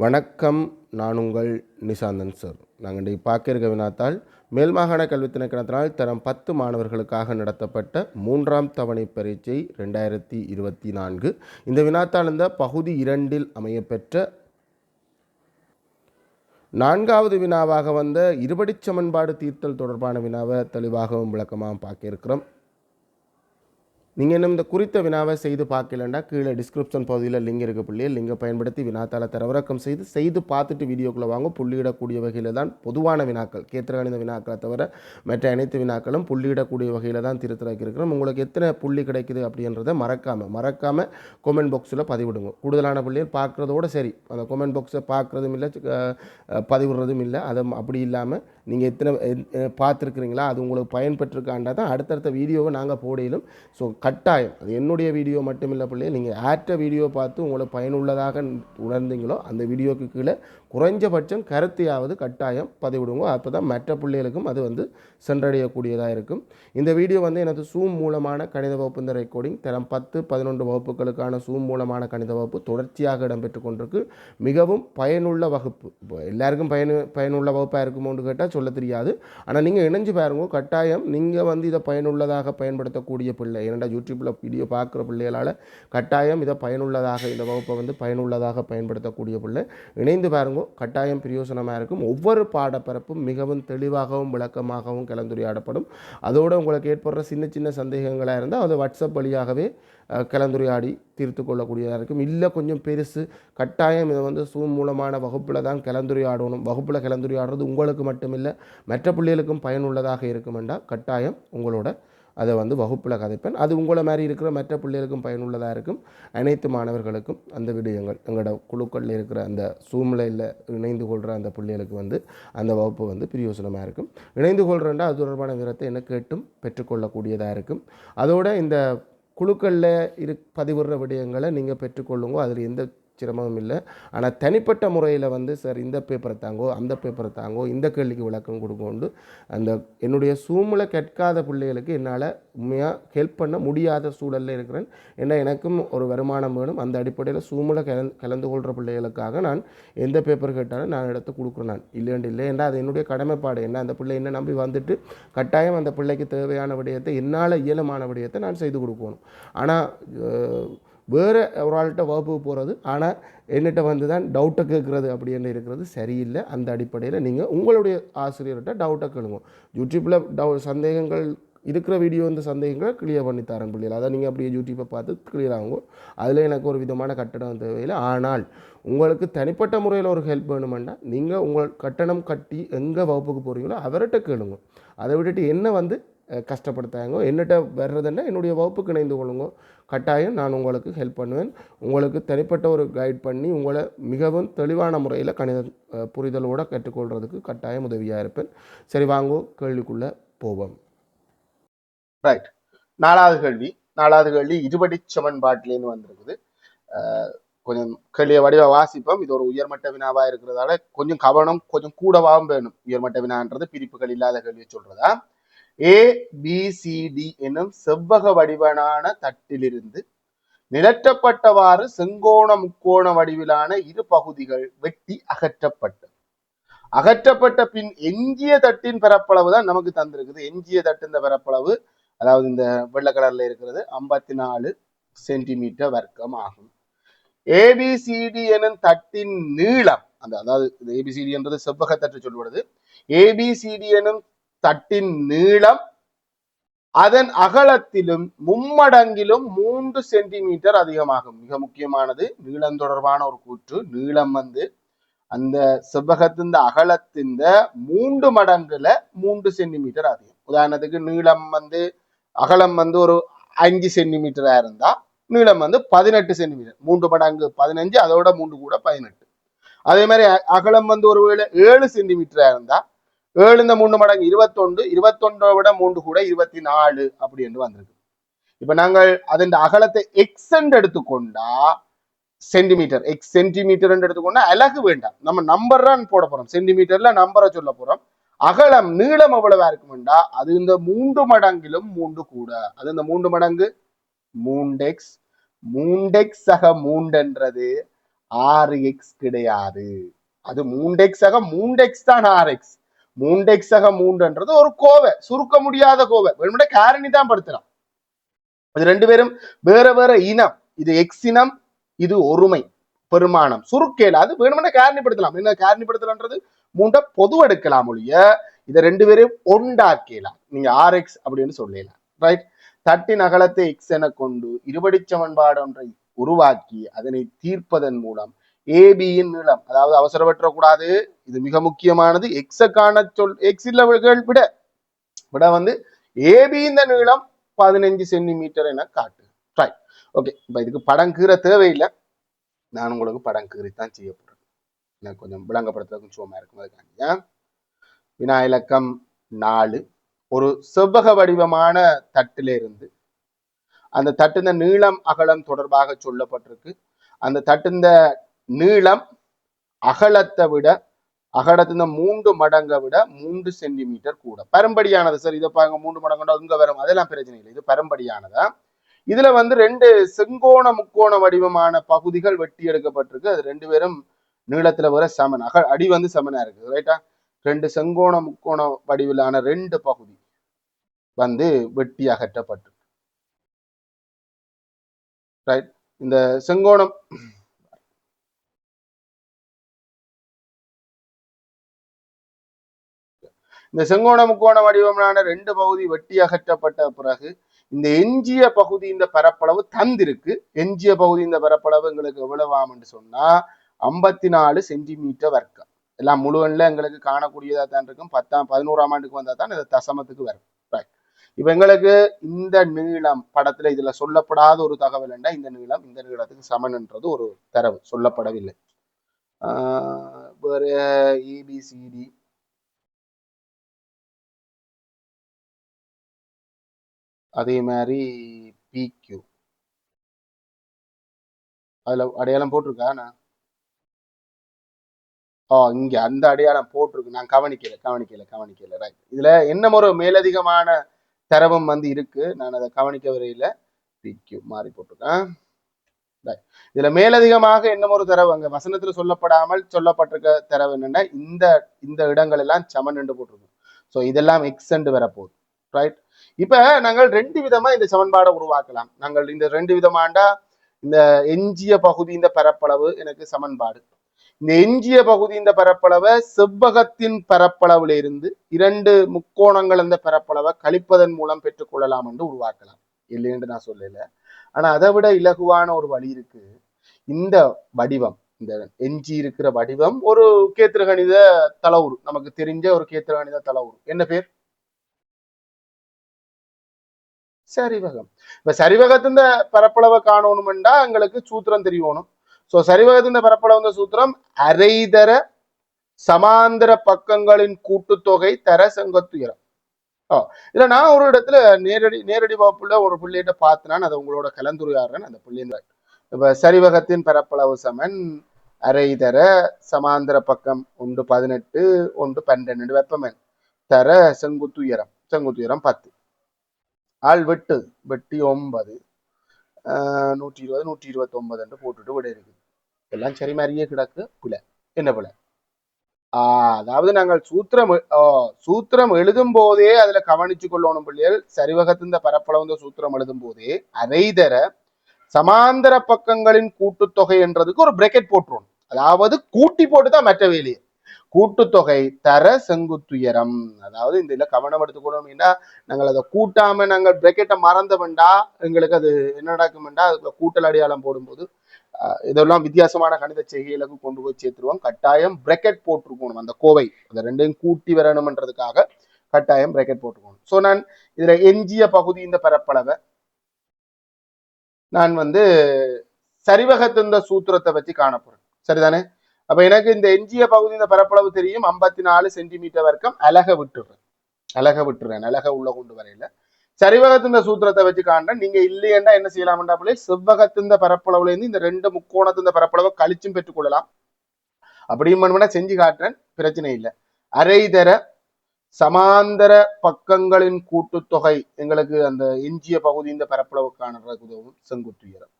வணக்கம் நான் உங்கள் நிசாந்தன் சார் நாங்கள் இன்றைக்கு பார்க்க இருக்க வினாத்தால் மேல் மாகாண கல்வி திணைக்கணத்தினால் தரம் பத்து மாணவர்களுக்காக நடத்தப்பட்ட மூன்றாம் தவணை பரீட்சை ரெண்டாயிரத்தி இருபத்தி நான்கு. இந்த வினாத்தால் இந்த பகுதி இரண்டில் அமையப்பெற்ற நான்காவது வினாவாக வந்த இருபடிச் சமன்பாடு தீர்த்தல் தொடர்பான வினாவை தெளிவாகவும் விளக்கமாகவும் பார்க்க இருக்கிறோம். நீங்கள் இன்னும் இந்த குறித்த வினாவை செய்து பார்க்கலண்டா கீழே டிஸ்கிரிப்ஷன் பகுதியில் லிங்க் இருக்க புள்ளியை லிங்கை பயன்படுத்தி வினாத்தால் தரவிறக்கம் செய்து செய்து பார்த்துட்டு வீடியோக்குள்ளே வாங்க. புள்ளியிடக்கூடிய வகையில் தான் பொதுவான வினாக்கள் கேத்திரகணித வினாக்களை தவிர மற்ற அனைத்து வினாக்களும் புள்ளியிடக்கூடிய வகையில் தான் திருத்தலாக்கி இருக்கிறோம். உங்களுக்கு எத்தனை புள்ளி கிடைக்குது அப்படின்றத மறக்காமல் மறக்காமல் கொமெண்ட் பாக்ஸில் பதிவிடுங்க. கூடுதலான புள்ளிகள் பார்க்குறதோட சரி. அந்த கொமெண்ட் பாக்ஸை பார்க்குறதும் இல்லை பதிவிடுறதும் இல்லை. அது அப்படி இல்லாமல் நீங்கள் எத்தனை பார்த்துருக்குறீங்களா? அது உங்களுக்கு பயன்பெற்றிருக்காண்டா தான் அடுத்தடுத்த வீடியோவை நாங்கள் போடையிலும். ஸோ கட்டாயம். அது என்னுடைய வீடியோ மட்டும் இல்லை பிள்ளைய நீங்கள் ஆற்ற வீடியோ பார்த்து உங்களை பயனுள்ளதாக உணர்ந்தீங்களோ அந்த வீடியோக்கு கீழே குறைஞ்சபட்சம் கருத்தையாவது கட்டாயம் பதிவிடுங்க. அப்போ தான் மற்ற பிள்ளைகளுக்கும் அது வந்து சென்றடையக்கூடியதாக இருக்கும். இந்த வீடியோ வந்து எனது சூம் மூலமான கணித வகுப்பு இந்த ரெக்கார்டிங் தரம் பத்து பதினொன்று வகுப்புகளுக்கான சூம் மூலமான கணித வகுப்பு தொடர்ச்சியாக இடம்பெற்று கொண்டிருக்கு. மிகவும் பயனுள்ள வகுப்பு. இப்போ எல்லாருக்கும் பயனு பயனுள்ள வகுப்பாக இருக்குமோன்னு கேட்டால் சொல்ல தெரியாது. ஆனால் நீங்கள் இணைஞ்சு பாருங்க. கட்டாயம் நீங்கள் வந்து இதை பயனுள்ளதாக பயன்படுத்தக்கூடிய பிள்ளை ஏன்னா யூடியூப்பில் வீடியோ பார்க்குற பிள்ளைகளால் கட்டாயம் இதை பயனுள்ளதாக இந்த வகுப்பை வந்து பயனுள்ளதாக பயன்படுத்தக்கூடிய பிள்ளை இணைந்து பாருங்க கட்டாயம் பிரயோசனமாக இருக்கும். ஒவ்வொரு பாடப்பரப்பும் மிகவும் தெளிவாகவும் விளக்கமாகவும் கலந்துரையாடப்படும். அதோடு உங்களுக்கு ஏற்படுற சின்ன சின்ன சந்தேகங்களாக இருந்தால் அது வாட்ஸ்அப் வழியாகவே கலந்துரையாடி தீர்த்து கொள்ளக்கூடியதாக இருக்கும். இல்லை கொஞ்சம் பெருசு கட்டாயம் இதை வந்து சூ மூலமான வகுப்பில் தான் கலந்துரையாடணும். வகுப்பில் கலந்துரையாடுறது உங்களுக்கு மட்டுமில்லை மற்ற பிள்ளைகளுக்கும் பயனுள்ளதாக இருக்குமெண்டா கட்டாயம் உங்களோட அதை வந்து வகுப்பில் கதைப்பேன். அது உங்களை மாதிரி இருக்கிற மற்ற பிள்ளைகளுக்கும் பயனுள்ளதாக இருக்கும். அனைத்து மாணவர்களுக்கும் அந்த விடயங்கள் எங்களோட குழுக்களில் இருக்கிற அந்த சூழ்நிலையில் இணைந்து கொள்கிற அந்த பிள்ளைகளுக்கு வந்து அந்த வகுப்பு வந்து பிரயோசனமாக இருக்கும். இணைந்து கொள்கிறேன்டா அது தொடர்பான விவரத்தை என்ன கேட்டும் பெற்றுக்கொள்ளக்கூடியதாக இருக்கும். அதோட இந்த குழுக்களில் இரு பதிவிடுற விடயங்களை நீங்கள் பெற்றுக்கொள்ளுங்க அதில் எந்த சிரமமும் இல்லை. ஆனால் தனிப்பட்ட முறையில் வந்து சார் இந்த பேப்பரை தாங்கோ அந்த பேப்பரை தாங்கோ இந்த கேள்விக்கு விளக்கம் கொடுக்கோண்டு அந்த என்னுடைய சூழ்நிலை கேட்காத பிள்ளைகளுக்கு என்னால் உண்மையாக ஹெல்ப் பண்ண முடியாத சூழலில் இருக்கிறேன். ஏன்னா எனக்கும் ஒரு வருமானம் வேணும். அந்த அடிப்படையில் சூழ்நிலை கலந்து கலந்து கொள்கிற பிள்ளைகளுக்காக நான் எந்த பேப்பர் கேட்டாலும் நான் எடுத்து கொடுக்குறேன் நான். இல்லைண்டு இல்லை. ஏன்னா அது என்னுடைய கடமைப்பாடு. என்ன அந்த பிள்ளை என்ன நம்பி வந்துட்டு கட்டாயம் அந்த பிள்ளைக்கு தேவையான விடயத்தை என்னால் இயலமான விடயத்தை நான் செய்து கொடுக்கணும். ஆனால் வேறு ஒரு ஆள்கிட்ட வகுப்புக்கு போகிறது. ஆனால் என்னிட்ட வந்து தான் டவுட்டை கேட்குறது அப்படின்னு இருக்கிறது? சரியில்லை. அந்த அடிப்படையில் நீங்கள் உங்களுடைய ஆசிரியர்கிட்ட டவுட்டை கேளுங்க. யூடியூப்பில் டவு சந்தேகங்கள் இருக்கிற வீடியோ இந்த சந்தேகங்களை கிளியர் பண்ணி தரேன் பிள்ளைகள். அதை நீங்கள் அப்படியே யூடியூப்பை பார்த்து கிளியர் ஆகும் அதில் எனக்கு ஒரு விதமான கட்டணம் தேவையில்லை. ஆனால் உங்களுக்கு தனிப்பட்ட முறையில் ஒரு ஹெல்ப் வேணுமெண்டா நீங்கள் உங்கள் கட்டணம் கட்டி எங்கே வகுப்புக்கு போகிறீங்களோ அவர்கிட்ட கேளுங்க. அதை விட்டுட்டு என்ன வந்து கஷ்டப்படுத்தாங்க. என்னட்ட வர்றதுன்னா என்னுடைய வகுப்புக்கு இணைந்து கொள்ளுங்க. கட்டாயம் நான் உங்களுக்கு ஹெல்ப் பண்ணுவேன். உங்களுக்கு தனிப்பட்ட ஒரு கைட் பண்ணி உங்களை மிகவும் தெளிவான முறையில் கணித புரிதலோடு புரிதலோட கற்றுக்கொள்கிறதுக்கு கட்டாயம் உதவியாக இருப்பேன். சரி வாங்கோ. கேள்விக்குள்ளே போவோம். ரைட் நாலாவது கேள்வி. நாலாவது கேள்வி இருபடி சமன்பாட்டிலேருந்து வந்திருக்குது. கொஞ்சம் கேள்வியை வடிவ வாசிப்போம். இது ஒரு உயர்மட்ட வினாவா இருக்கிறதால கொஞ்சம் கவனம் கொஞ்சம் கூடவாகவும் வேணும். உயர்மட்ட வினான்றது பிரிப்புகள் இல்லாத கேள்வியை சொல்றதா? ஏ எனும் செவ்வக வடிவனான தட்டிலிருந்து நிலற்றப்பட்டவாறு செங்கோண முக்கோண வடிவிலான இரு பகுதிகள் வெட்டி அகற்றப்பட்டது. அகற்றப்பட்ட பின் எஞ்சிய தட்டின் பரப்பளவு தான் நமக்கு தந்திருக்குது. எஞ்சிய தட்டு இந்த பரப்பளவு அதாவது இந்த வெள்ளை கலர்ல இருக்கிறது ஐம்பத்தி நாலு சென்டிமீட்டர் வர்க்கம் ஆகும். ஏபிசிடி எனும் தட்டின் நீளம் அந்த அதாவது ஏபிசிடி என்றது செவ்வக தட்டு சொல்வது ஏபிசிடி எனும் தட்டின் நீளம் அதன் அகலத்திலும் மும்மடங்கிலும் மூன்று சென்டிமீட்டர் அதிகமாகும். மிக முக்கியமானது நீளம் தொடர்பான ஒரு கூற்று நீளம் வந்து அந்த செவ்வகத்தின் அகலத்தின் மூன்று மடங்குல மூன்று சென்டிமீட்டர் அதிகம். உதாரணத்துக்கு நீளம் வந்து அகலம் வந்து ஒரு அஞ்சு சென்டிமீட்டரா இருந்தா நீளம் வந்து பதினெட்டு சென்டிமீட்டர். மூன்று மடங்கு பதினஞ்சு அதோட மூன்று கூட பதினெட்டு. அதே மாதிரி அகலம் வந்து ஒரு ஏழு சென்டிமீட்டரா இருந்தா ஏழு இந்த மூன்று மடங்கு இருபத்தொன்று இருபத்தொன்றை விட மூன்று கூட இருபத்தி நாலு அப்படி என்று வந்திருக்கு. இப்ப நாங்கள் அதன் அகலத்தை எக்ஸ் என்று எடுத்துக்கொண்டா சென்டிமீட்டர் எக்ஸ் சென்டிமீட்டர் எடுத்துக்கொண்டா அலகு வேண்டாம். நம்ம நம்பர் தான் போட போறோம். சென்டிமீட்டர்ல நம்பரை சொல்ல போறோம். அகலம் நீளம் எவ்வளவா இருக்கும்டா அது இந்த மூன்று மடங்கிலும் மூன்று கூட. அது இந்த மூன்று மடங்கு மூண்டெக்ஸ் மூண்டெக்ஸ் சக மூண்டன்றது ஆறு எக்ஸ் கிடையாது. அது மூண்டெக்ஸ் எக்ஸ் ஆக மூண்டெக்ஸ் தான் ஆர் எக்ஸ் மூன்று மூண்டுன்றது மூன்றுன்றது ஒரு கோவை சுருக்க முடியாத கோவை. வெறுமனே காரணி தான் படுத்தலாம். இது ரெண்டு பேரும் வேற வேற இனம். இது எக்ஸ் இனம் இது ஒருமை பெருமானம். சுருக்கேல அது வேணுமென காரணிப்படுத்தலாம் என்ன காரணிப்படுத்தலாம்ன்றது மூண்ட பொது எடுக்கலாம் ஒழிய இதை ரெண்டு பேரையும் ஒண்டாக்கலாம் நீங்க ஆர் எக்ஸ் அப்படின்னு சொல்லலாம். ரைட் தட்டின் அகலத்தை எக்ஸ் என கொண்டு இருபடி சமன்பாடு ஒன்றை உருவாக்கி அதனை தீர்ப்பதன் மூலம் ஏபியின் நீளம். அதாவது அவசரப்பற்ற கூடாது இது மிக முக்கியமானது. எக்ஸக்கான சொல் எக்ஸ் இல்லவர்கள் விட விட வந்து ஏபி இந்த நீளம் பதினஞ்சு சென்டிமீட்டர் என காட்டு. ட்ரை ஓகே இப்போ இதுக்கு படம் கீற தேவையில்லை. நான் உங்களுக்கு படம் கீறித்தான் செய்ய போறேன். எனக்கு கொஞ்சம் விளங்கப்படுத்துறதுக்கு சும்மா இருக்கும் அதுக்காண்டியா வினா இலக்கம் நாலு. ஒரு செவ்வக வடிவமான தட்டிலிருந்து அந்த தட்டுந்த நீளம் அகலம் தொடர்பாக சொல்லப்பட்டிருக்கு. அந்த தட்டுந்த நீளம் அகலத்தை விட அகலத்தின் மூன்று மடங்கை விட மூன்று சென்டிமீட்டர் கூட. பரம்படியானது சார் இதை பாருங்க மூன்று மடங்குண்டா இங்க வரும். அதெல்லாம் பிரச்சனை இல்லை இது பரம்படியானதா? இதுல வந்து ரெண்டு செங்கோண முக்கோண வடிவமான பகுதிகள் வெட்டி எடுக்கப்பட்டிருக்கு. அது ரெண்டு பேரும் நீளத்துல வர சமன். அக அடி வந்து சமனா இருக்கு ரைட்டா ரெண்டு செங்கோண முக்கோண வடிவிலான ரெண்டு பகுதி வந்து வெட்டி அகற்றப்பட்டிருக்கு. ரைட் இந்த செங்கோணம் இந்த செங்கோண முக்கோண வடிவமான ரெண்டு பகுதி வெட்டி அகற்றப்பட்ட பிறகு இந்த எஞ்சிய பகுதி இந்த பரப்பளவு தந்திருக்கு. எஞ்சிய பகுதி இந்த பரப்பளவு எங்களுக்கு எவ்வளவு ஆகும்னு சொன்னா ஐம்பத்தி நாலு சென்டிமீட்டர் வர்க்கம். எல்லாம் முழுவன்ல எங்களுக்கு காணக்கூடியதா தான் இருக்கும். பத்தாம் பதினோராம் ஆண்டுக்கு வந்தா தான் இந்த தசமத்துக்கு வரும். ரைட் இப்ப எங்களுக்கு இந்த நீளம் படத்துல இதுல சொல்லப்படாத ஒரு தகவல் என்ன? இந்த நீளம் இந்த நீளத்துக்கு சமன்ன்றது ஒரு தரவு. சொல்லப்படவில்லை. ஆஹ் ஏபிசிடி அதே மாதிரி பிக்யூ அதுல அடையாளம் போட்டிருக்கா நான் ஓ இங்க அந்த அடையாளம் போட்டிருக்கு. நான் கவனிக்கல கவனிக்கல கவனிக்கல. ரைட் இதுல என்ன ஒரு மேலதிகமான தரவும் வந்து இருக்கு? நான் அதை கவனிக்க வரையில பிக்யூ மாறி போட்டிருக்கேன். ரைட் இதுல மேலதிகமாக என்ன ஒரு தரவு? அங்க வசனத்துல சொல்லப்படாமல் சொல்லப்பட்டிருக்க தரவு என்னன்னா இந்த இந்த இடங்கள் எல்லாம் சமன் என்று போட்டிருக்கும். ஸோ இதெல்லாம் எக்ஸ் என்று வரப்போகுது. ரைட் இப்ப நாங்கள் ரெண்டு விதமா இந்த சமன்பாடை உருவாக்கலாம். நாங்கள் இந்த ரெண்டு விதமாண்டா இந்த எஞ்சிய பகுதி இந்த பரப்பளவு எனக்கு சமன்பாடு. இந்த எஞ்சிய பகுதி இந்த பரப்பளவை செவ்வகத்தின் பரப்பளவுல இருந்து இரண்டு முக்கோணங்கள் அந்த பரப்பளவை கழிப்பதன் மூலம் பெற்றுக்கொள்ளலாம் என்று உருவாக்கலாம். இல்லைன்னு நான் சொல்லல. ஆனா அதை விட இலகுவான ஒரு வழி இருக்கு. இந்த வடிவம் இந்த எஞ்சி இருக்கிற வடிவம் ஒரு கேத்திரகணித தளவுரு. நமக்கு தெரிஞ்ச ஒரு கேத்திரகணித தளவுரு. என்ன பேர்? சரிவகம். இப்ப சரிவகத்தின் பரப்பளவை காணணும்டா எங்களுக்கு சூத்திரம் தெரியணும் சோ சரிவகத்தின் பரப்பளவு சூத்திரம்? அரைதர சமாந்தர பக்கங்களின் கூட்டுத்தொகை தர செங்கத்துயரம் ஓ இதுல நான் ஒரு இடத்துல நேரடி நேரடி வகுப்புல ஒரு பிள்ளைகிட்ட நான் அதை உங்களோட கலந்துரையாடுறேன். அந்த பிள்ளைங்க இப்ப சரிவகத்தின் பரப்பளவு சமன் அரைதர சமாந்தர பக்கம் ஒன்று பதினெட்டு ஒன்று பன்னெண்டு வெப்பமன் தர செங்குத்துயரம் செங்குத்துயரம் பத்து. ஆள் வெட்டு வெட்டி ஒன்பது ஆஹ் நூற்றி இருபது நூற்றி இருபத்தொன்பது என்று போட்டுட்டு விட இருக்குது. எல்லாம் சரி மாதிரியே கிடக்கு பிழை என்ன பிழை ஆஹ் அதாவது நாங்கள் சூத்திரம் சூத்திரம் எழுதும் போதே அதுல கவனிச்சு கொள்ளணும் பிள்ளைகள். சரிவகத்தின் பரப்பளவு சூத்திரம் எழுதும் போதே அரைதர சமாந்தர பக்கங்களின் கூட்டுத்தொகை என்றதுக்கு ஒரு பிரேக்கெட் போட்டுருவோம். அதாவது கூட்டி போட்டு தான் மற்ற வேலையை. கூட்டுத்தொகை தர செங்குத்துயரம். அதாவது இந்த இதில் கவனம் அப்படின்னா நாங்கள் அதை கூட்டாம நாங்கள் பிரக்கெட்டை மறந்தவண்டா எங்களுக்கு அது என்ன நடக்கும்டா அதுக்குள்ள கூட்டல் அடையாளம் போடும்போது அஹ், இதெல்லாம் வித்தியாசமான கணித செய்கைகளுக்கு கொண்டு போய் சேர்த்துருவோம். கட்டாயம் பிரேக்கெட் போட்டிருக்கணும் அந்த கோவை. அந்த ரெண்டையும் கூட்டி வரணும்ன்றதுக்காக கட்டாயம் பிரேக்கெட் போட்டுக்கணும் ஸோ நான் இதில் எஞ்சிய பகுதி இந்த பரப்பளவை. நான் வந்து சரிவகத்திந்த சூத்திரத்தை வச்சு காணப்போறேன். சரிதானே? அப்ப எனக்கு இந்த எஞ்சிய பகுதி இந்த பரப்பளவு தெரியும். ஐம்பத்தி நாலு சென்டிமீட்டர் வரைக்கும் அழக விட்டுடுறேன் அழக விட்டுறேன். அழக உள்ள கொண்டு வரையில. சரிவகத்தின் சூத்திரத்தை வச்சு காண்றேன். நீங்க இல்லையண்டா என்ன செய்யலாம்டா செவ்வகத்தின் பரப்பளவுல இருந்து இந்த ரெண்டு முக்கோணத்தின் பரப்பளவை கழிச்சும் பெற்றுக்கொள்ளலாம். அப்படியும் பண்ணுனா செஞ்சு காட்டுறேன். பிரச்சனை இல்லை. அரைதர சமாந்தர பக்கங்களின் கூட்டுத்தொகை எங்களுக்கு அந்த எஞ்சிய பகுதி இந்த பரப்பளவு காணுறதுக்கு உதவும் செங்குத்துயரம்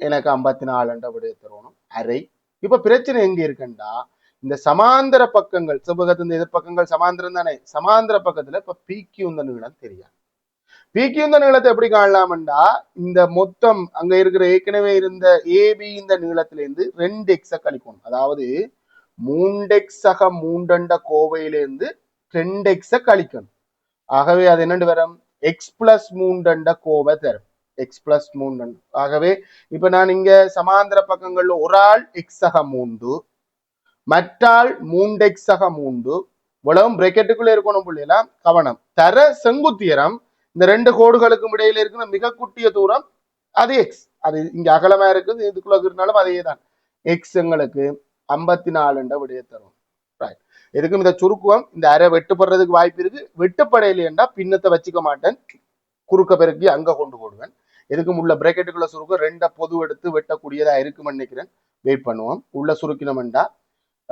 எனக்கு ஐம்பத்தி நாலு விடைய தரணும். அரை இப்ப பிரச்சனை எங்க இருக்குண்டா? இந்த சமாந்தர பக்கங்கள் செவ்வகத்தின் எதிர்ப்பக்கங்கள் சமாந்திரம் தானே? சமாந்தர பக்கத்துல இப்ப பிக்யூ இந்த நீளம் தெரியாது. பிக்யூ இந்த நீளத்தை எப்படி காணலாம்டா இந்த மொத்தம் அங்க இருக்கிற ஏற்கனவே இருந்த ஏபி இந்த நீளத்துல இருந்து ரெண்டு எக்ஸ கழிக்கணும். அதாவது மூண்டெக்ஸ் சக மூண்டண்ட கோவையிலிருந்து ரெண்டு எக்ஸ கழிக்கணும். ஆகவே அது என்னண்டு வரும்? எக்ஸ் பிளஸ் மூண்டண்ட கோவை தரும். எக்ஸ் பிளஸ் மூண்டண்ட் ஆகவே இப்ப நான் இங்க சமாந்தர பக்கங்கள்ல ஒரு ஆள் எக்ஸ் மூன்று மற்றாள் மூண்டெக்ஸ் சக மூன்று இவ்வளவும் பிரேக்கெட்டுக்குள்ள இருக்கணும் புள்ளியெல்லாம் கவனம். தர செங்குத்தியரம் இந்த ரெண்டு கோடுகளுக்கும் இடையில இருக்கிற மிக குட்டிய தூரம் அது எக்ஸ் அது இங்க அகலமா இருக்குது இதுக்குள்ள இருந்தாலும் அதே தான் எக்ஸ் எங்களுக்கு ஐம்பத்தி நாலுன்ற விடைய தரும். ரைட் எதுக்கும் இந்த சுருக்குவம்? இந்த அரை வெட்டுப்படுறதுக்கு வாய்ப்பு இருக்கு. வெட்டுப்படையிலேண்டா பின்னத்தை வச்சுக்க மாட்டேன். குறுக்க பெருக்கி அங்க கொண்டு போடுவேன். எதுக்கும் உள்ள பிரேக்கெட்டுக்குள்ள சுருக்கம் ரெண்டை பொது எடுத்து வெட்டக்கூடியதா இருக்கும்னு நினைக்கிறேன். வெயிட் பண்ணுவோம். உள்ள சுருக்கினோம்டா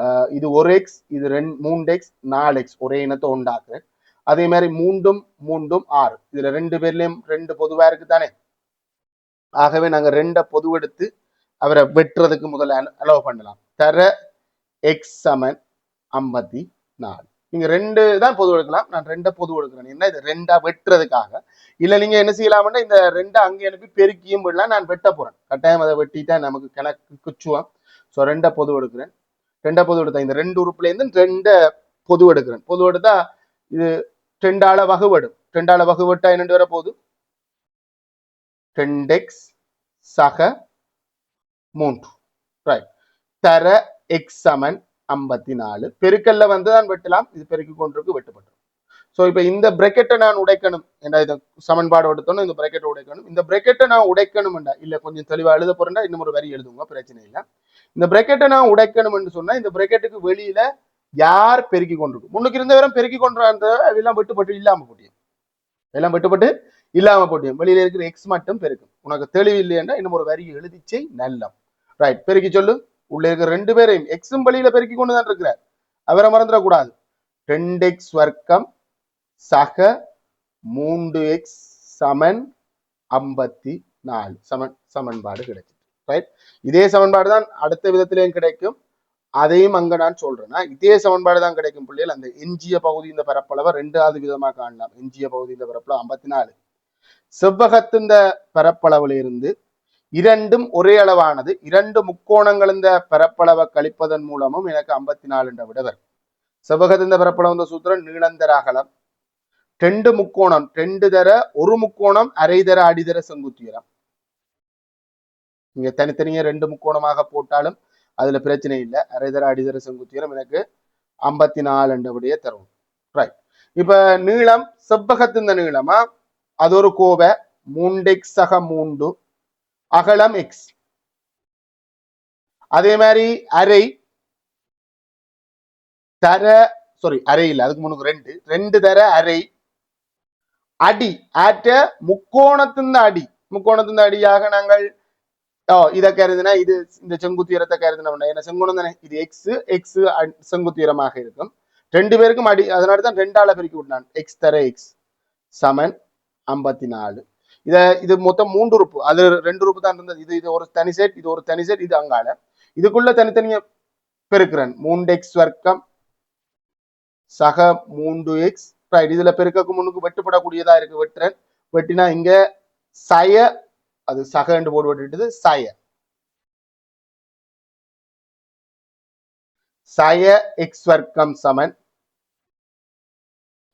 ஆஹ் இது ஒரு எக்ஸ் இது ரெண்டு மூன்று எக்ஸ் நாலு எக்ஸ் ஒரே இனத்தை உண்டாக்குறேன். அதே மாதிரி மூண்டும் மூண்டும் ஆறு. இதுல ரெண்டு பேர்லயும் ரெண்டு பொதுவா இருக்கு தானே ஆகவே நாங்க ரெண்டை பொது எடுத்து அவரை வெட்டுறதுக்கு முதல்ல அலோவ் பண்ணலாம். தர எக்ஸ் சமன் ஐம்பத்தி நாலு. நீங்க ரெண்டு தான் பொது எடுக்கலாம் நான் ரெண்டை பொது எடுக்கிறேன் என்ன இது ரெண்டா வெட்டுறதுக்காக? இல்ல நீங்க என்ன செய்யலாம்னா இந்த ரெண்டை அங்கே அனுப்பி பெருக்கியும் விடலாம். நான் வெட்ட போறேன். கட்டாயம் அதை வெட்டிட்டா நமக்கு கணக்கு குச்சுவோம் ஸோ ரெண்டை பொது எடுக்கிறேன் ரெண்டை பொது எடுத்தேன் இந்த ரெண்டு உறுப்புலேருந்து ரெண்டை பொது எடுக்கிறேன் பொது எடுத்தா இது ரெண்டால வகுவடும். ரெண்டால வகுவட்டா என்னண்டு வர போகுது? ரெண்டெக்ஸ் சக மூன்று. ரைட் தர எக்ஸ் சமன் ஐம்பத்தி நாலு. பெருக்கல்ல வந்து தான் வெட்டலாம். இது பெருக்கி கொண்டிருக்கு வெட்டுப்பட்டுரும் ஸோ இப்போ இந்த பிரக்கெட்டை நான் உடைக்கணும். என்ன இதை சமன்பாடு எடுத்தோன்னு இந்த பிரக்கெட்டை உடைக்கணும். இந்த பிரக்கெட்டை நான் உடைக்கணும்டா இல்லை கொஞ்சம் தெளிவா எழுத போறேன்டா இன்னும் ஒரு வரி எழுதுங்க பிரச்சனை இல்லை. இந்த பிரக்கெட்டை நான் உடைக்கணும்னு சொன்னா இந்த பிரக்கெட்டுக்கு வெளியில யார் பெருக்கி கொண்டிருக்கும்? முன்னுக்கு இருந்தவரும் பெருக்கி கொண்டு அந்த எல்லாம் வெட்டுப்பட்டு இல்லாம போட்டியும். எல்லாம் வெட்டுப்பட்டு இல்லாம போட்டியும். வெளியில இருக்கிற எக்ஸ் மட்டும் பெருக்கும். உனக்கு தெளிவு இல்லையென்றா இன்னும் ஒரு வரி எழுதிச்சே நல்லம். ரைட் பெருக்கி சொல்லு. உள்ள இருக்கிற ரெண்டு பேரையும் எக்ஸும் வழியில பெருக்கி கொண்டு தான் இருக்கிறார். அவரை மறந்துடக்கூடாது. ரெண்டு எக்ஸ் வர்க்கம் சக மூன்று எக்ஸ் சமன் ஐம்பத்தி நாலு. சமன் சமன்பாடு கிடைச்சிட்டு. ரைட் இதே சமன்பாடு தான் அடுத்த விதத்திலையும் கிடைக்கும். அதையும் அங்க நான் சொல்றேன்னா இதே சமன்பாடு தான் கிடைக்கும் பிள்ளைகள். அந்த எஞ்சிய பகுதி இந்த பரப்பளவை ரெண்டாவது விதமா காணலாம். எஞ்சிய பகுதி இந்த பரப்பளவு ஐம்பத்தி நாலு. செவ்வகத்தின் பரப்பளவுல இருந்து இரண்டும் ஒரே அளவானது. இரண்டு முக்கோணங்கள் இந்த பரப்பளவை கழிப்பதன் மூலமும் எனக்கு ஐம்பத்தி நாலுன்ற விட வரும். செவ்வகத்தின் பரப்பளவு இந்த சூத்திரம் நீளந்தர அகலம். ரெண்டு முக்கோணம். ரெண்டு தர ஒரு முக்கோணம் அரை தர அடிதர செங்குத்தியரம் நீங்க தனித்தனியா ரெண்டு முக்கோணமாக போட்டாலும் அதுல பிரச்சனை இல்லை. அரை தர அடிதர செங்குத்தியரம் எனக்கு ஐம்பத்தி நாலுன்றபடியே தரும். ரைட் இப்ப நீளம் செவ்வகத்தின் நீளமா? அது ஒரு கோவை. மூண்டெக்ஸ் சக மூண்டு அகலம் எக்ஸ் அதே மாதிரி அரை தர சாரி அரை இல்ல அதுக்கு முன்னுக்கு ரெண்டு. ரெண்டு தர அரை. அடி ஆற்ற முக்கோணத்தின் அடி. முக்கோணத்தின் அடியாக நாங்கள் ஓ இதை கருதுனா இது இந்த செங்குத்தீரத்தை கருதுனா என்ன செங்குணம் தானே? இது எக்ஸ் எக்ஸ் செங்குத்தீரமாக இருக்கும். ரெண்டு பேருக்கும் அடி அதனால தான் ரெண்டால பெருக்கி விட்டான் எக்ஸ் தர எக்ஸ் சமன் ஐம்பத்தி நாலு. இத இது மொத்தம் மூன்று உறுப்பு. அது ரெண்டு உறுப்பு தான் இருந்தது. இது இது ஒரு தனி செட் இது ஒரு தனி செட் இது அங்கால. இதுக்குள்ள தனித்தனியா பெருக்கிறேன். மூன்று எக்ஸ் வர்க்கம் சக மூன்று எக்ஸ் ரைட் இதுல பெருக்கக்கு முன்னுக்கு வெட்டுப்படக்கூடியதா இருக்கு. வெட்டுறேன். வெட்டினா இங்க சய அது சகண்டு போட்டு வெட்டிட்டது சய. சய எக்ஸ் வர்க்கம் சமன்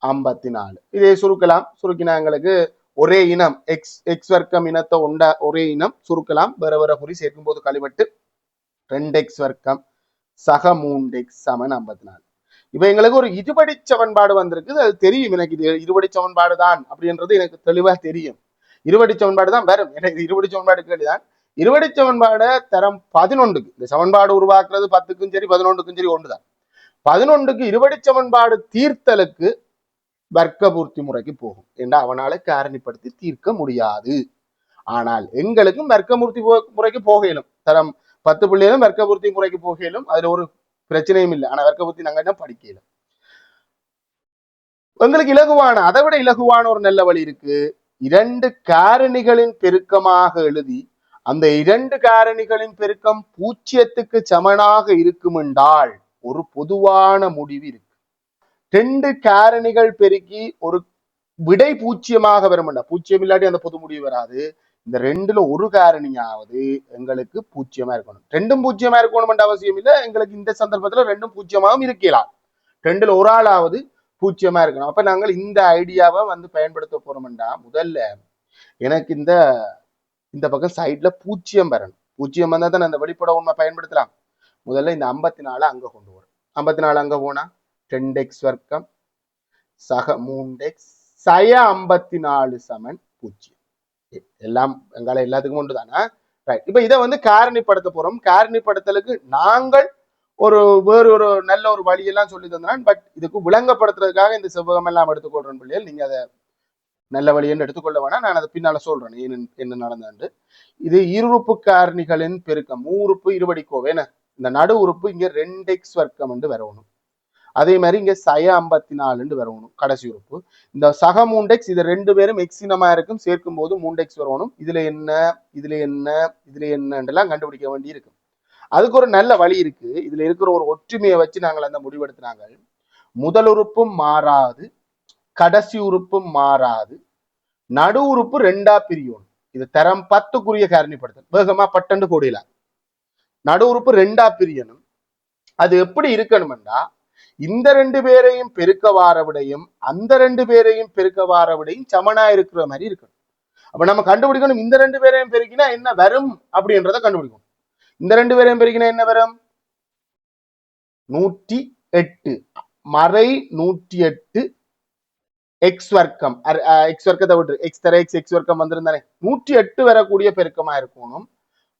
ஐம்பத்தி நாலு. இதை சுருக்கலாம். சுருக்கினா எங்களுக்கு ஒரே இனம் எக்ஸ் எக்ஸ் வர்க்கம் இனத்தை உண்ட ஒரே இனம் சுருக்கலாம் வேற வேற குறி சேர்க்கும் போது கழிவட்டு ரெண்டு எக்ஸ் வர்க்கம் சக மூன்று எக்ஸ் சமன் ஐம்பத்தி நாலு. இப்ப எங்களுக்கு ஒரு இருபடி சமன்பாடு வந்திருக்கு அது தெரியும் எனக்கு இது இருபடி சமன்பாடு தான் அப்படின்றது எனக்கு தெளிவா தெரியும். இருபடி சமன்பாடு தான் வரும் எனக்கு இருபடி சமன்பாடு கேள்விதான். இருபடி சமன்பாடு தரம் பதினொன்றுக்கு இந்த சமன்பாடு உருவாக்குறது பத்துக்கும் சரி பதினொன்றுக்கும் சரி ஒன்றுதான். பதினொன்றுக்கு இருபடி சமன்பாடு தீர்த்தலுக்கு வர்க்கபூர்த்தி முறைக்கு போகும் ஏன்னா அவனால காரணிப்படுத்தி தீர்க்க முடியாது. ஆனால் எங்களுக்கும் வர்க்கமூர்த்தி முறைக்கு போகலும். தரம் பத்து பிள்ளைகளும் வர்க்கபூர்த்தி முறைக்கு போகலும் அதுல ஒரு பிரச்சனையும் இல்லை. ஆனா வர்க்கபூர்த்தி நாங்க என்ன படிக்கலும் எங்களுக்கு இலகுவான அதை விட இலகுவான ஒரு நல்ல வழி இருக்கு. இரண்டு காரணிகளின் பெருக்கமாக எழுதி அந்த இரண்டு காரணிகளின் பெருக்கம் பூச்சியத்துக்கு சமனாக இருக்கும் என்றால் ஒரு பொதுவான முடிவு இருக்கு. ரெண்டு காரணிகள் பெருக்கி ஒரு விடை பூச்சியமாக வரும் பூச்சியம் இல்லாட்டி அந்த பொது முடிவு வராது. இந்த ரெண்டுல ஒரு காரணியாவது எங்களுக்கு பூச்சியமா இருக்கணும். ரெண்டும் பூச்சியமா இருக்கணும்ன்ற அவசியம் இல்லை. எங்களுக்கு இந்த சந்தர்ப்பத்துல ரெண்டும் பூச்சியமாகவும் இருக்கலாம். ரெண்டுல ஒரு ஆளாவது பூச்சியமா இருக்கணும். அப்ப நாங்கள் இந்த ஐடியாவை வந்து பயன்படுத்த போறோம்டா. முதல்ல எனக்கு இந்த இந்த பக்கம் சைட்ல பூச்சியம் வரணும். பூச்சியம் வந்தா தான் அந்த வெளிப்பட உண்மை பயன்படுத்தலாம். முதல்ல இந்த ஐம்பத்தி நாலு அங்க கொண்டு வரும். ஐம்பத்தி நாலு அங்க போனா ரெண்டு வர்க்கம் சக மூண்டெக்ஸ் சய ஐம்பத்தி நாலு சமன் பூஜ்ஜியம். எல்லாம் எங்கால எல்லாத்துக்கும் உண்டு தானே ரைட் இப்ப இதை வந்து காரணிப்படுத்த போறோம். காரணிப்படுத்தலுக்கு நாங்கள் ஒரு வேறு ஒரு நல்ல ஒரு வழியெல்லாம் சொல்லி தந்தான் பட் இதுக்கு விளங்கப்படுத்துறதுக்காக இந்த செவ்வகம் எல்லாம் எடுத்துக்கொள்றேன் பிள்ளைகள். நீங்க அதை நல்ல வழின்னு எடுத்துக்கொள்ள வேணாம். நான் அதை பின்னால சொல்றேன். என்ன என்ன நடந்தாண்டு இது இருப்பு காரணிகளின் பெருக்கம். மூறுப்பு இருபடிக்கோவே என்ன? இந்த நடு உறுப்பு இங்க ரெண்டு எக்ஸ் வர்க்கம் என்று வரணும் அதே மாதிரி இங்க சய ஐம்பத்தி நாலுன்னு வரணும் கடைசி உறுப்பு. இந்த சக மூண்டெக்ஸ் இது ரெண்டு பேரும் எக்ஸினமா இருக்கும் சேர்க்கும் போது மூண்டெக்ஸ் வரணும் இதுல என்ன இதுல என்ன இதுல என்னன்றெல்லாம் கண்டுபிடிக்க வேண்டி இருக்கும் அதுக்கு ஒரு நல்ல வழி இருக்கு. இதுல இருக்கிற ஒரு ஒற்றுமையை வச்சு நாங்கள் அந்த முடிவெடுத்தினாங்க முதல் உறுப்பும் மாறாது கடைசி உறுப்பும் மாறாது. நடு உறுப்பு ரெண்டா பிரியும். இது தரம் பத்துக்குரிய காரணிப்படுத்தல். வேகமா பட்டண்டு கூடியல நடு உறுப்பு ரெண்டா பிரியணும். அது எப்படி இருக்கணும்னா இந்த ரெண்டு பேரையும் பெருக்க வார விடையும் அந்த ரெண்டு பேரையும் பெருக்க வார விடையும் சமனா இருக்கிற மாதிரி இருக்கணும். அப்ப நம்ம கண்டுபிடிக்கணும் இந்த ரெண்டு பேரையும் பெருக்கினா என்ன வரும் அப்படின்றத கண்டுபிடிக்கணும். இந்த ரெண்டு பேரையும் பெருக்கினா என்ன வரும்? நூற்றி எட்டு. மறை நூற்றி எட்டு எக்ஸ் வர்க்கம். எக்ஸ் வர்க்கத்தை விட்டு எக்ஸ் தர எக்ஸ் எக்ஸ் வர்க்கம் வந்திருந்தானே நூற்றி எட்டு வரக்கூடிய பெருக்கமா இருக்கணும்.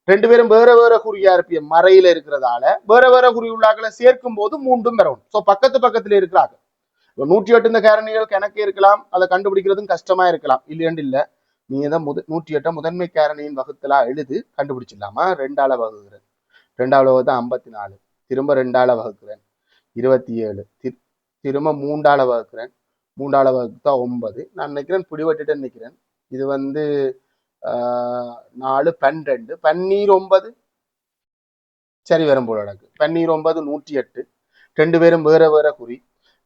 ரெண்டு பேரும் வேற வேற குறியா இருப்பிய மறையில இருக்கிறதால வேற வேற குறி உள்ளாக்களை சேர்க்கும் போது மூன்றும் பெறணும் சோ பக்கத்து பக்கத்துல இருக்கிறாங்க இப்போ நூற்றி எட்டு இந்த காரணிகள் கணக்கு இருக்கலாம் அதை கண்டுபிடிக்கிறதும் கஷ்டமா இருக்கலாம். இல்லையண்டு இல்ல. நீங்க தான் முத நூற்றி எட்டை முதன்மை காரணியின் வகுத்தலா எழுது கண்டுபிடிச்சிடலாமா? ரெண்டால வகுக்கிறேன். ரெண்டாவது வகுத்து ஐம்பத்தி நாலு திரும்ப ரெண்டால வகுக்கிறேன். இருபத்தி ஏழு தி- திரும்ப மூண்டால வகுக்கிறேன். மூன்றால வகுத்தா ஒன்பது. நான் நினைக்கிறேன் பிடிவட்டுட்டு நினைக்கிறேன். இது வந்து நாலு பன்னிரெண்டு பன்னீர் ஒன்பது. சரி வரும் போல எனக்கு பன்னீர் ஒன்பது நூற்றி எட்டு ரெண்டு பேரும் வேற வேற குறி.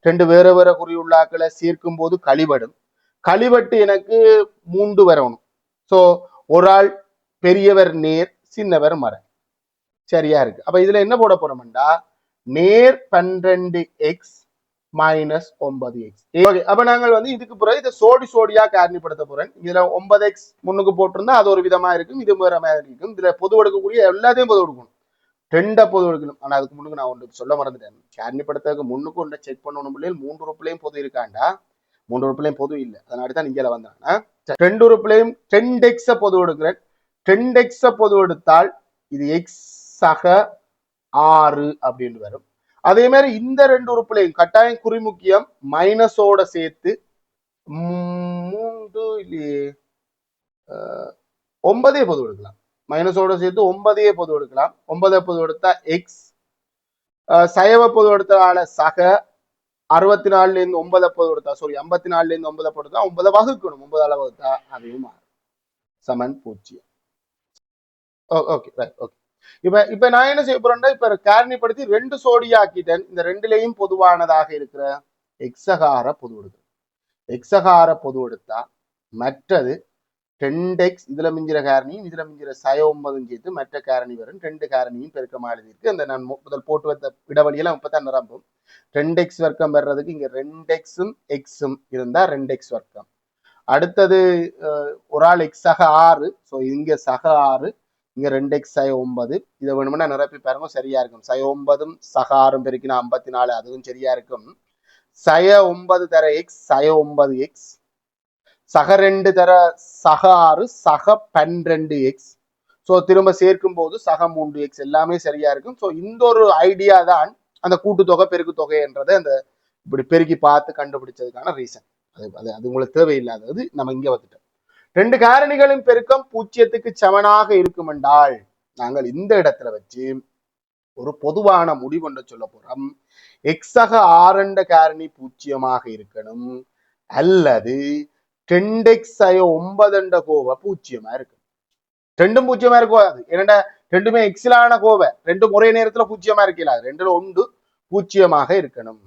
ரெண்டு வேற வேற குறி உள்ளாக்களை சேர்க்கும் போது கழிபடும் கழிவட்டு எனக்கு மூன்று வரணும். ஸோ ஒரு ஆள் பெரியவர் நேர் சின்னவர் மர. சரியா இருக்கு. அப்ப இதுல என்ன போட போறோம்டா நேர் பன்னிரெண்டு எக்ஸ் மைனஸ் ஒன்பது எக்ஸ் ஓகே அப்ப நாங்கள் வந்து இதுக்கு பிறகு இதை சோடி சோடியா காரணிப்படுத்த போறேன். இதுல ஒன்பது எக்ஸ் முன்னுக்கு போட்டிருந்தா அது ஒரு விதமா இருக்கும் இது வேற மாதிரி இருக்கும். இதுல பொது எடுக்கக்கூடிய எல்லாத்தையும் பொது எடுக்கணும் ரெண்டா பொது எடுக்கணும் ஆனா அதுக்கு முன்னுக்கு நான் ஒன்று சொல்ல மறந்துட்டேன். காரணிப்படுத்ததுக்கு முன்னுக்கு ஒன்றை செக் பண்ணணும் பிள்ளைகள். மூன்று உறுப்புலையும் பொது இருக்காண்டா? மூன்று உறுப்புலையும் பொது இல்லை. அதனால தான் இங்கே வந்தாங்கன்னா ரெண்டு உறுப்புலையும் டென் எக்ஸ பொது எடுக்கிறேன் டென் எக்ஸ பொது எடுத்தால் இது எக்ஸ் சக ஆறு அப்படின்னு வரும். அதே மாதிரி இந்த ரெண்டு உறுப்புலையும் கட்டாயம் குறிமுக்கியம் மைனஸோட சேர்த்து மூன்று இல்லையே ஒன்பதே பொது எடுக்கலாம். மைனஸோட சேர்த்து ஒன்பதையே பொது எடுக்கலாம். ஒன்பதை பொது எடுத்தா எக்ஸ் சைவ பொது எடுத்தால சக அறுபத்தி நாலுல இருந்து ஒன்பதை பொது எடுத்தா சாரி ஐம்பத்தி நாலுல இருந்து ஒன்பதை பொறுத்தா ஒன்பதை வகுக்கணும். ஒன்பதால வகுத்தா அதையும் மாறும். சமன் பூஜ்ஜியம். ஓகே ரைட் ஓகே இப்ப இப்ப நான் என்ன செய்ய போறேன்னா இப்ப காரணிப்படுத்தி ரெண்டு சோடியாக்கிட்டேன். இந்த ரெண்டுலயும் பொதுவானதாக இருக்கிற எக்ஸகார பொது எடுக்கிறேன் எக்ஸகார பொது எடுத்தா மற்றது ரெண்டு எக்ஸ் இதுல மிஞ்சிற காரணியும் இதுல மிஞ்சிற சய ஒன்பதும் சேர்த்து மற்ற காரணி வரும். ரெண்டு காரணியும் பெருக்கமா எழுதியிருக்கு. அந்த நான் முதல் போட்டு வைத்த இடைவெளியெல்லாம் இப்பதான் நிரம்பும் ரெண்டு எக்ஸ் வர்க்கம் வர்றதுக்கு இங்க ரெண்டு எக்ஸும் எக்ஸும் இருந்தா ரெண்டு எக்ஸ் வர்க்கம். அடுத்தது அஹ், ஒரு ஆள் எக்ஸ் சக ஆறு ஸோ இங்க சக ஆறு இங்கே ரெண்டு எக்ஸ் சை ஒன்பது. இதை வேணும்னா நிரப்பி பாருங்க சரியா இருக்கும். சை ஒன்பதும் சக பெருக்கினா ஐம்பத்தி நாலு அதுவும் சரியா இருக்கும். சய ஒன்பது தர எக்ஸ் சய ஒன்பது எக்ஸ் சக ரெண்டு தர சக ஆறு சக பன்னிரெண்டு எக்ஸ் ஸோ திரும்ப சேர்க்கும் போது சக மூன்று எக்ஸ் எல்லாமே சரியா இருக்கும். ஸோ இந்த ஒரு ஐடியா தான் அந்த கூட்டுத்தொகை பெருக்கு தொகைன்றதை அந்த இப்படி பெருக்கி பார்த்து கண்டுபிடிச்சதுக்கான ரீசன் அது அது அது உங்களுக்கு தேவையில்லாதது நம்ம இங்கே வந்துட்டோம். ரெண்டு காரணிகளின் பெருக்கம் பூஜ்ஜியத்துக்கு சமனாக இருக்கும் என்றால் நாங்கள் இந்த இடத்துல வச்சு ஒரு பொதுவான முடிவொன்றை சொல்ல போறோம். எக்ஸக ஆரண்ட காரணி பூஜ்ஜியமாக இருக்கணும். அல்லது டெண்டெக்ஸ் ஒன்பதண்ட கோவ பூஜ்ஜியமா இருக்கு ரெண்டும் பூஜ்ஜியமா இருக்காது என்னடா ரெண்டுமே எக்ஸிலான கோவை. ரெண்டும் ஒரே நேரத்துல பூஜ்ஜியமா இருக்கல ரெண்டுல ஒன்று பூஜ்ஜியமாக இருக்கணும்.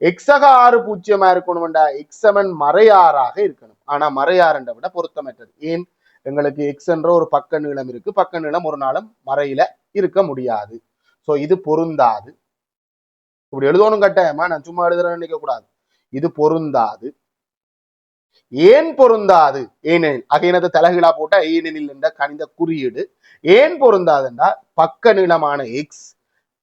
எக்ஸக ஆறு பூஜ்ஜியமா இருக்கணும்டா எக்ஸமன் மறையாறாக இருக்கணும். ஆனா மறையாறுன்ற விட பொருத்தமற்றது. ஏன்? எங்களுக்கு எக்ஸ் என்ற ஒரு பக்க நீளம் இருக்கு. பக்க நீளம் ஒரு நாளும் மறையில இருக்க முடியாது. சோ இது பொருந்தாது. இப்படி எழுதணும் கட்டாயமா? நான் சும்மா எழுதுறேன்னு நினைக்க கூடாது. இது பொருந்தாது. ஏன் பொருந்தாது? ஏனெனில் அகையினது தலைகீழா போட்டா ஏனெனில் என்ற கணித குறியீடு. ஏன் பொருந்தாதுன்னா பக்க நீளமான எக்ஸ்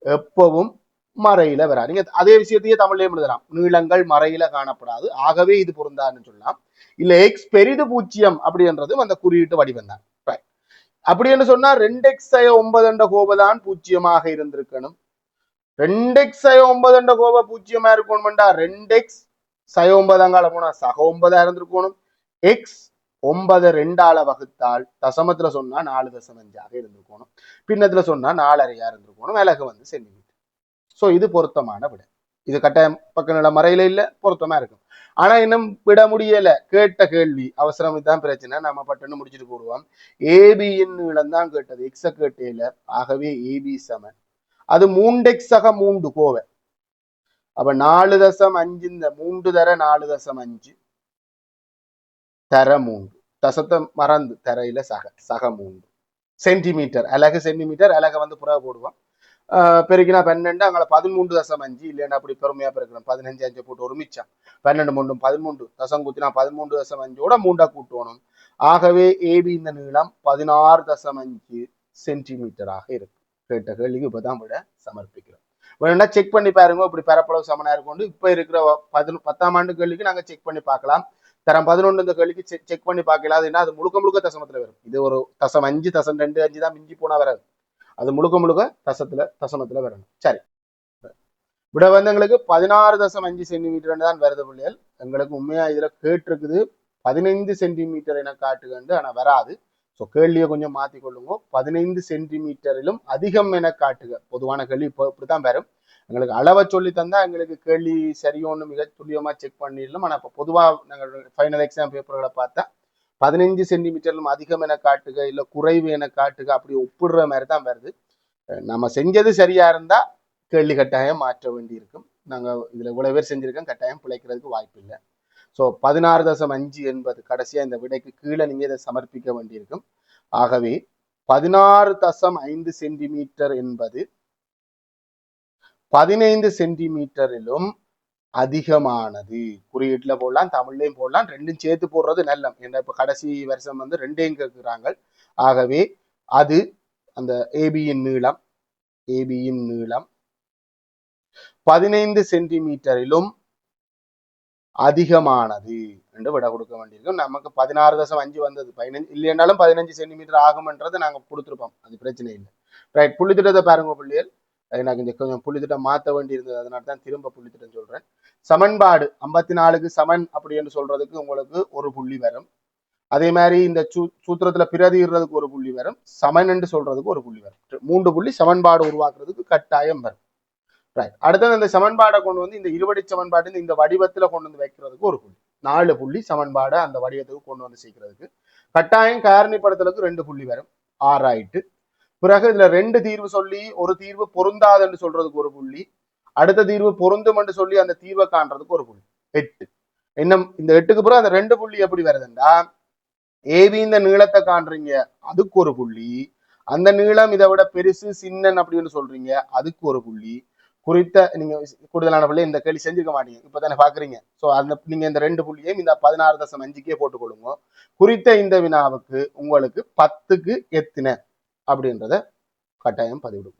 எப்பவும் மறையில வரா நீங்க அதே விஷயத்தையே தமிழ்லயும் எழுதலாம். நீளங்கள் மறையில காணப்படாது. ஆகவே இது பொருந்தான்னு சொல்லலாம். இல்ல எக்ஸ் பெரிது பூச்சியம் அப்படின்றதும் அந்த குறியீட்டு வடிவம் தான். அப்படி என்று சொன்னா ரெண்டு எக்ஸ் ஒன்பது என்ற கோபதான் பூஜ்ஜியமாக இருந்திருக்கணும். ரெண்டு எக்ஸ் ஒன்பது என்ற கோப பூஜ்ஜியமா இருக்கணும்டா. ரெண்டு எக்ஸ் சய ஒன்பதாங்கால போனா சக ஒன்பதா இருந்திருக்கணும். எக்ஸ் ஒன்பது ரெண்டால வகுத்தால் தசமத்துல சொன்னா நாலு தசம் அஞ்சாக இருந்திருக்கணும். பின்னத்துல சொன்னா நாலரையா இருந்திருக்கணும். விலகு வந்து சென்டிமீட்டர் சோ இது பொருத்தமான விட. இது கட்டாயம் பக்க நில மறையில இல்ல பொருத்தமா இருக்கும். ஆனா இன்னும் விட முடியல. கேட்ட கேள்வி அவசரம் இதுதான் பிரச்சனை நம்ம பட்டுன்னு முடிச்சுட்டு போடுவோம். ஏபியின் நீளம் தான் கேட்டது. எக்ஸ கேட்டேல. ஆகவே ஏபி சமன் அது மூண்டெக்ஸக மூண்டு கோவை அப்ப நாலு தசம் அஞ்சு இந்த மூன்று தர நாலு தசம் அஞ்சு. தர மூன்று. தசத்தை மறந்து தரையில சக சக மூன்று. சென்டிமீட்டர் அழகு சென்டிமீட்டர் அழகை வந்து புறா போடுவோம். பெருக்கினா பன்னெண்டு அங்கே பதிமூன்று தசம் அஞ்சு இல்லைன்னா அப்படி பெருமையாக பெருக்கணும். பதினஞ்சு அஞ்சு போட்டு ஒரு மிச்சம் பன்னெண்டு மூன்றும் பதிமூன்று. தசம் குத்தினா பதிமூன்று தசம் அஞ்சோட மூண்டா கூட்டணும். ஆகவே ஏபி இந்த நீளம் பதினாறு தசம் அஞ்சு சென்டிமீட்டராக இருக்கு. கேட்ட கேள்விக்கு இப்பதான் விட சமர்ப்பிக்கிறோம். வேணும்னா செக் பண்ணி பாருங்க. இப்படி பரப்பளவு சமனாக இருக்கும் இப்போ இருக்கிற பதினொ பத்தாம் ஆண்டு கேள்விக்கு நாங்கள் செக் பண்ணி பார்க்கலாம். தரம் பதினொன்று இந்த கேள்விக்கு செக் பண்ணி பார்க்கலாம். அது என்ன? அது முழுக்க முழுக்க தசமத்துல வரும். இது ஒரு தசம் அஞ்சு தசம் ரெண்டு அஞ்சு தான் மிஞ்சி போனால் வராது. அது முழுக்க முழுக்க தசத்துல தசமத்துல வரணும். சரி. விட வந்து எங்களுக்கு பதினாறு தசம் அஞ்சு சென்டிமீட்டர் தான் வருது பிள்ளைகள். எங்களுக்கு உண்மையா இதுல கேட்டிருக்குது. பதினைந்து சென்டிமீட்டர் என காட்டுகண்டு ஆனா வராது. ஸோ கேள்வியை கொஞ்சம் மாத்தி கொள்ளுங்க. பதினைந்து சென்டிமீட்டரிலும் அதிகம் என காட்டுக. பொதுவான கேள்வி இப்போ இப்படித்தான் வரும். எங்களுக்கு அளவை சொல்லி தந்தா எங்களுக்கு கேள்வி சரியோன்னு மிக துல்லியமா செக் பண்ணிடலாம். ஆனா இப்போ பொதுவா நாங்கள் ஃபைனல் எக்ஸாம் பேப்பர்களை பார்த்தா பதினைஞ்சு சென்டிமீட்டர்லும் அதிகம் என காட்டுக இல்லை குறைவு என காட்டுக அப்படி ஒப்பிடுற மாதிரி தான் வருது நம்ம செஞ்சது சரியா இருந்தா கேள்வி கட்டாயம் மாற்ற வேண்டி இருக்கும் இதில் இதுல இவ்வளவு பேர் செஞ்சுருக்கோம் கட்டாயம் பிழைக்கிறதுக்கு வாய்ப்பு இல்லை. ஸோ பதினாறு தசம் அஞ்சு என்பது கடைசியாக இந்த விடைக்கு கீழே நீங்க இதை சமர்ப்பிக்க வேண்டியிருக்கும். ஆகவே பதினாறு தசம் ஐந்து சென்டிமீட்டர் என்பது பதினைந்து சென்டிமீட்டரிலும் அதிகமானது. குறியீட்டில் போடலாம் தமிழ்லையும் போடலாம் ரெண்டும் சேர்த்து போடுறது நல்லம். ஏன்னா இப்போ கடைசி வருஷம் வந்து ரெண்டையும் கேட்கிறாங்க ஆகவே அது அந்த ஏபியின் நீளம் ஏபியின் நீளம். பதினைந்து சென்டிமீட்டரிலும் அதிகமானது என்று விட கொடுக்க வேண்டியிருக்கும். நமக்கு பதினாறு தசம் அஞ்சு வந்தது. பதினஞ்சு இல்லைன்னாலும் பதினஞ்சு சென்டிமீட்டர் ஆகும்ன்றதை நாங்க கொடுத்துருப்போம். அது பிரச்சனை இல்லை. ரைட் புள்ளித்திட்டத்தை பாருங்க பிள்ளைகள். எனக்கு இந்த கொஞ்சம் புள்ளித்திட்டம் மாற்ற வேண்டி இருந்தது. அதனால தான் திரும்ப புள்ளித்திட்டம் சொல்றேன். சமன்பாடு ஐம்பத்தி நாலுக்கு சமன் அப்படின்னு சொல்றதுக்கு உங்களுக்கு ஒரு புள்ளி வரும். அதே மாதிரி இந்த சூ சூத்திரத்துல பிரதிடுறதுக்கு ஒரு புள்ளி வரும். சமன் என்று சொல்றதுக்கு ஒரு புள்ளி வரும். மூன்று புள்ளி சமன்பாடு உருவாக்குறதுக்கு கட்டாயம் வரும். ரைட் அடுத்தது இந்த சமன்பாடை கொண்டு வந்து இந்த இருபடி சமன்பாடு இந்த வடிவத்துல கொண்டு வந்து வைக்கிறதுக்கு ஒரு புள்ளி. நாலு புள்ளி சமன்பாடை அந்த வடிவத்துக்கு கொண்டு வந்து சேர்க்கிறதுக்கு கட்டாயம் காரணிப்படுத்தலுக்கு ரெண்டு புள்ளி வரும். ஆறாயிட்டு பிறகு இதுல ரெண்டு தீர்வு சொல்லி ஒரு தீர்வு பொருந்தாதுன்னு சொல்றதுக்கு ஒரு புள்ளி. அடுத்த தீர்வு பொருந்தும் என்று சொல்லி அந்த தீர்வை காண்றதுக்கு ஒரு புள்ளி. எட்டு. என்ன இந்த எட்டுக்கு பிறகு அந்த ரெண்டு புள்ளி எப்படி வருதுண்டா? ஏபி இந்த நீளத்தை காண்றீங்க அதுக்கு ஒரு புள்ளி. அந்த நீளம் இதை விட பெருசு சின்னன் அப்படின்னு சொல்றீங்க அதுக்கு ஒரு புள்ளி. குறித்த நீங்க கூடுதலான புள்ளி இந்த கேள்வி செஞ்சிருக்க மாட்டீங்க. இப்பதானே பாக்குறீங்க. சோ அந்த நீங்க இந்த ரெண்டு புள்ளியையும் இந்த பதினாறு தசம் அஞ்சுக்கே போட்டுக்கொள்ளுங்க. குறித்த இந்த வினாவுக்கு உங்களுக்கு பத்துக்கு எத்தின? அப்படின்றத கட்டாயம் பதிவிடும்.